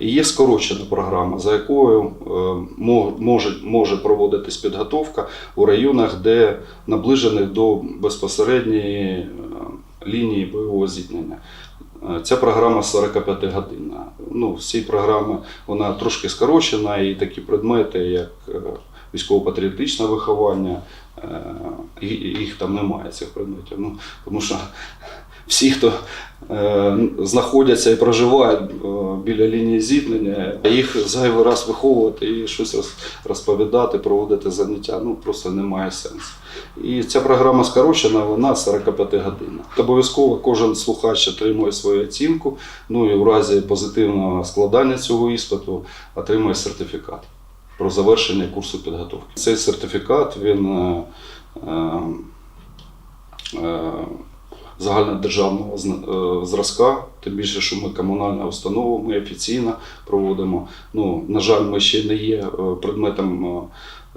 Є скорочена програма, за якою е, може, може проводитись підготовка у районах, де наближених до безпосередньої е, лінії бойового зіткнення. Е, Ця програма 45 годинна. Ну, всі програми вона трошки скорочена, і такі предмети, як військово-патріотичне виховання, їх там немає цих предметів. Ну, тому що всі, хто знаходяться і проживають біля лінії зіткнення, їх зайвий раз виховувати і щось розповідати, проводити заняття, ну просто немає сенсу. І ця програма скорочена, вона 45 годинна. Обов'язково кожен слухач отримує свою оцінку. Ну і в разі позитивного складання цього іспиту отримує сертифікат про завершення курсу підготовки. Цей сертифікат він е, е, загальнодержавного е, зразка, тим більше, що ми комунальна установа, ми офіційно проводимо. Ну, на жаль, ми ще не є е, предметом. е,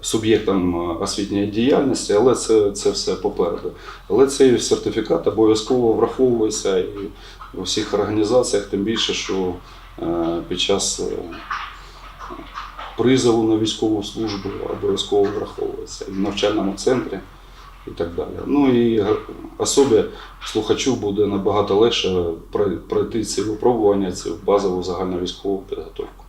Суб'єктом освітньої діяльності, але це, це все попереду. Але цей сертифікат обов'язково враховується і у всіх організаціях, тим більше, що під час призову на військову службу обов'язково враховується і в навчальному центрі і так далі. Ну і особі слухачу буде набагато легше прой- пройти ці випробування, цю базову загальновійськову підготовку.